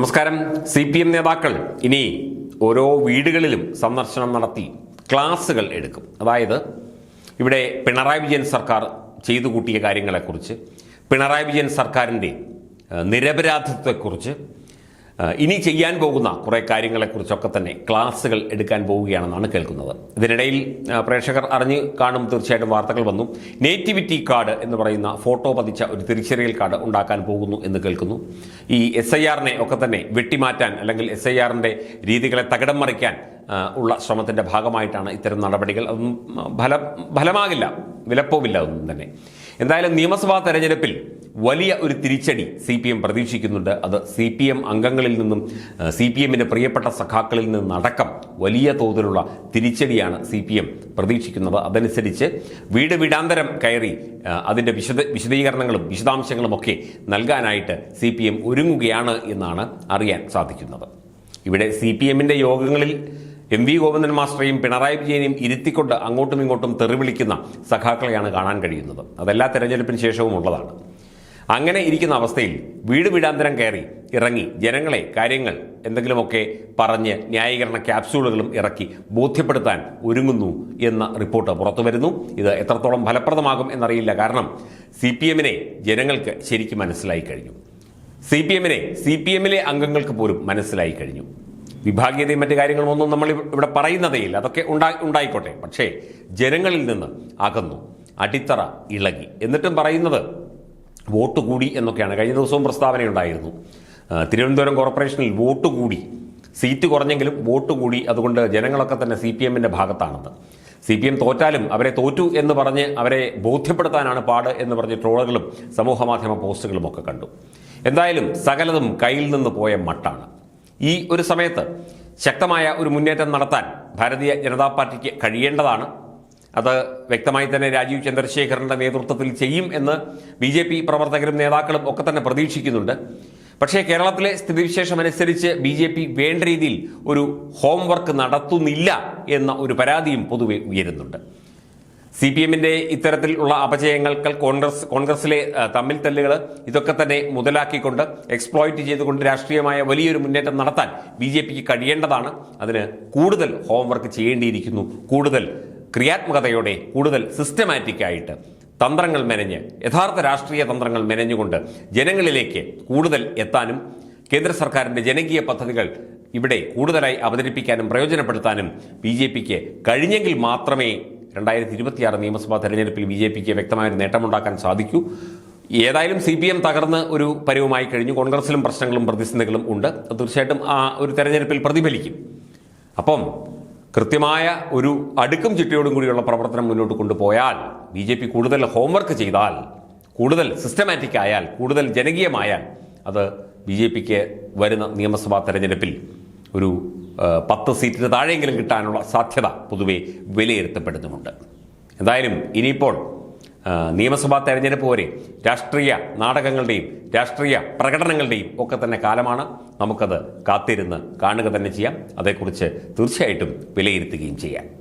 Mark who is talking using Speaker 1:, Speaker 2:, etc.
Speaker 1: നമസ്കാരം. C P M നേതാക്കൾ ഇനി ഓരോ വീടുകളിലും സന്ദർശനം നടത്തി ക്ലാസ്സുകൾ എടുക്കും. അതായത് ഇവിടെ പിണറായി വിജയൻ സർക്കാർ ചെയ്തു കൂട്ടിയ കാര്യങ്ങളെക്കുറിച്ച് പിണറായി വിജയൻ സർക്കാരിന്റെ നിരപരാധിത്വത്തെക്കുറിച്ച് ഇനി ചെയ്യാൻ പോകുന്ന കുറേ കാര്യങ്ങളെക്കുറിച്ചൊക്കെ തന്നെ ക്ലാസ്സുകൾ എടുക്കാൻ പോവുകയാണെന്നാണ് കേൾക്കുന്നത്. ഇതിനിടയിൽ പ്രേക്ഷകർ അറിഞ്ഞ് കാണും തീർച്ചയായിട്ടും വാർത്തകൾ വന്നു. നേറ്റിവിറ്റി കാർഡ് എന്ന് പറയുന്ന ഫോട്ടോ പതിച്ച ഒരു തിരിച്ചറിയൽ കാർഡ് ഉണ്ടാക്കാൻ പോകുന്നു എന്ന് കേൾക്കുന്നു. ഈ എസ് ഐ ആറിനെ ഒക്കെ തന്നെ വെട്ടിമാറ്റാൻ അല്ലെങ്കിൽ എസ് ഐ ആറിന്റെ രീതികളെ തകിടം മറിക്കാൻ ഉള്ള ശ്രമത്തിന്റെ ഭാഗമായിട്ടാണ് ഇത്തരം നടപടികൾ. അതൊന്നും ഫല ഫലമാകില്ല. വിലപ്പോവില്ല ഒന്നും തന്നെ. എന്തായാലും നിയമസഭാ തെരഞ്ഞെടുപ്പിൽ വലിയ ഒരു തിരിച്ചടി സി പി എം പ്രതീക്ഷിക്കുന്നുണ്ട്. അത് സി പി എം അംഗങ്ങളിൽ നിന്നും സി പി എമ്മിന്റെ പ്രിയപ്പെട്ട സഖാക്കളിൽ നിന്നടക്കം വലിയ തോതിലുള്ള തിരിച്ചടിയാണ് സി പി എം പ്രതീക്ഷിക്കുന്നത്. അതനുസരിച്ച് വീട് വീടാന്തരം കയറി അതിന്റെ വിശദ വിശദീകരണങ്ങളും വിശദാംശങ്ങളും ഒക്കെ നൽകാനായിട്ട് സി പി എം ഒരുങ്ങുകയാണ് എന്നാണ് അറിയാൻ സാധിക്കുന്നത്. ഇവിടെ സി പി എമ്മിന്റെ യോഗങ്ങളിൽ എം വി ഗോവിന്ദൻ മാസ്റ്ററെയും പിണറായി വിജയനെയും ഇരുത്തിക്കൊണ്ട് അങ്ങോട്ടും ഇങ്ങോട്ടും തെറിവിളിക്കുന്ന സഖാക്കളെയാണ് കാണാൻ കഴിയുന്നത്. അതെല്ലാ തെരഞ്ഞെടുപ്പിന് ശേഷവും ഉള്ളതാണ്. അങ്ങനെ ഇരിക്കുന്ന അവസ്ഥയിൽ വീട് വീടാന്തരം കയറി ഇറങ്ങി ജനങ്ങളെ കാര്യങ്ങൾ എന്തെങ്കിലുമൊക്കെ പറഞ്ഞ് ന്യായീകരണ ക്യാപ്സ്യൂളുകളും ഇറക്കി ബോധ്യപ്പെടുത്താൻ ഒരുങ്ങുന്നു എന്ന റിപ്പോർട്ട് പുറത്തു വരുന്നു. ഇത് എത്രത്തോളം ഫലപ്രദമാകും എന്നറിയില്ല. കാരണം സി പി എമ്മിനെ ജനങ്ങൾക്ക് ശരിക്കും മനസ്സിലായി കഴിഞ്ഞു. സി പി എമ്മിനെ സി പി എമ്മിലെ അംഗങ്ങൾക്ക് പോലും മനസ്സിലായി കഴിഞ്ഞു. വിഭാഗീയതയും മറ്റു കാര്യങ്ങളും ഒന്നും നമ്മൾ ഇവിടെ പറയുന്നതേയില്ല അതൊക്കെ ഉണ്ടായി ഉണ്ടായിക്കോട്ടെ. പക്ഷേ ജനങ്ങളിൽ നിന്ന് അകന്നു. അടിത്തറ ഇളകി. എന്നിട്ടും പറയുന്നത് വോട്ട് കൂടി എന്നൊക്കെയാണ്. കഴിഞ്ഞ ദിവസവും പ്രസ്താവനയുണ്ടായിരുന്നു. തിരുവനന്തപുരം കോർപ്പറേഷനിൽ വോട്ട് കൂടി. സീറ്റ് കുറഞ്ഞെങ്കിലും വോട്ട് കൂടി. അതുകൊണ്ട് ജനങ്ങളൊക്കെ തന്നെ സി പി എമ്മിന്റെ ഭാഗത്താണെന്ന് സി പി എം തോറ്റാലും അവരെ തോറ്റു എന്ന് പറഞ്ഞ് അവരെ ബോധ്യപ്പെടുത്താനാണ് പാട് എന്ന് പറഞ്ഞ് ട്രോളുകളും സമൂഹമാധ്യമ പോസ്റ്റുകളും ഒക്കെ കണ്ടു. എന്തായാലും സകലതും കയ്യിൽ നിന്ന് പോയ മട്ടാണ്. ഈ ഒരു സമയത്ത് ശക്തമായ ഒരു മുന്നേറ്റം നടത്താൻ ഭാരതീയ ജനതാ പാർട്ടിക്ക് കഴിയേണ്ടതാണ്. അത് വ്യക്തമായി തന്നെ രാജീവ് ചന്ദ്രശേഖരന്റെ നേതൃത്വത്തിൽ ചെയ്യും എന്ന് ബി ജെ പി പ്രവർത്തകരും നേതാക്കളും ഒക്കെ തന്നെ പ്രതീക്ഷിക്കുന്നുണ്ട്. പക്ഷേ കേരളത്തിലെ സ്ഥിതിവിശേഷം അനുസരിച്ച് ബി ജെ പി വേണ്ട രീതിയിൽ ഒരു ഹോംവർക്ക് നടത്തുന്നില്ല എന്ന ഒരു പരാതിയും പൊതുവെ ഉയരുന്നുണ്ട്. സി പി എമ്മിന്റെ ഇത്തരത്തിലുള്ള അപജയങ്ങൾക്ക് കോൺഗ്രസ് കോൺഗ്രസിലെ തമ്മിൽ തല്ലുകൾ ഇതൊക്കെ തന്നെ മുതലാക്കിക്കൊണ്ട് എക്സ്പ്ലോയിറ്റ് ചെയ്തുകൊണ്ട് രാഷ്ട്രീയമായ വലിയൊരു മുന്നേറ്റം നടത്താൻ ബി ജെ പിക്ക് കഴിയേണ്ടതാണ്. അതിന് കൂടുതൽ ഹോംവർക്ക് ചെയ്യേണ്ടിയിരിക്കുന്നു. കൂടുതൽ ക്രിയാത്മകതയോടെ കൂടുതൽ സിസ്റ്റമാറ്റിക്കായിട്ട് തന്ത്രങ്ങൾ മെനഞ്ഞ് യഥാർത്ഥ രാഷ്ട്രീയ തന്ത്രങ്ങൾ മെനഞ്ഞുകൊണ്ട് ജനങ്ങളിലേക്ക് കൂടുതൽ എത്താനും കേന്ദ്ര സർക്കാരിന്റെ ജനകീയ പദ്ധതികൾ ഇവിടെ കൂടുതലായി അവതരിപ്പിക്കാനും പ്രയോജനപ്പെടുത്താനും ബി ജെ പിക്ക് കഴിഞ്ഞെങ്കിൽ മാത്രമേ രണ്ടായിരത്തി ഇരുപത്തിയാറ് നിയമസഭാ തെരഞ്ഞെടുപ്പിൽ ബി ജെ പിക്ക് വ്യക്തമായൊരു നേട്ടമുണ്ടാക്കാൻ സാധിക്കൂ. ഏതായാലും സി പി എം തകർന്ന് ഒരു പരുവമായി കഴിഞ്ഞു. കോൺഗ്രസിലും പ്രശ്നങ്ങളും പ്രതിസന്ധികളും ഉണ്ട്. തീർച്ചയായിട്ടും ആ ഒരു തെരഞ്ഞെടുപ്പിൽ പ്രതിഫലിക്കും. അപ്പം കൃത്യമായ ഒരു അടുക്കും ചിട്ടയോടും കൂടിയുള്ള പ്രവർത്തനം മുന്നോട്ട് കൊണ്ടുപോയാൽ ബി ജെ പി കൂടുതൽ ഹോംവർക്ക് ചെയ്താൽ കൂടുതൽ സിസ്റ്റമാറ്റിക് ആയാൽ കൂടുതൽ ജനകീയമായാൽ അത് ബി ജെ പിക്ക് വരുന്ന നിയമസഭാ തെരഞ്ഞെടുപ്പിൽ ഒരു പത്ത് സീറ്റിന് താഴെയെങ്കിലും കിട്ടാനുള്ള സാധ്യത പൊതുവെ വിലയിരുത്തപ്പെടുന്നുമുണ്ട്. എന്തായാലും ഇനിയിപ്പോൾ നിയമസഭാ തെരഞ്ഞെടുപ്പ് വരെ രാഷ്ട്രീയ നാടകങ്ങളുടെയും രാഷ്ട്രീയ പ്രകടനങ്ങളുടെയും ഒക്കെ തന്നെ കാലമാണ്. നമുക്കത് കാത്തിരുന്ന് കാണുക തന്നെ ചെയ്യാം. അതേക്കുറിച്ച് തീർച്ചയായിട്ടും വിലയിരുത്തുകയും ചെയ്യാം.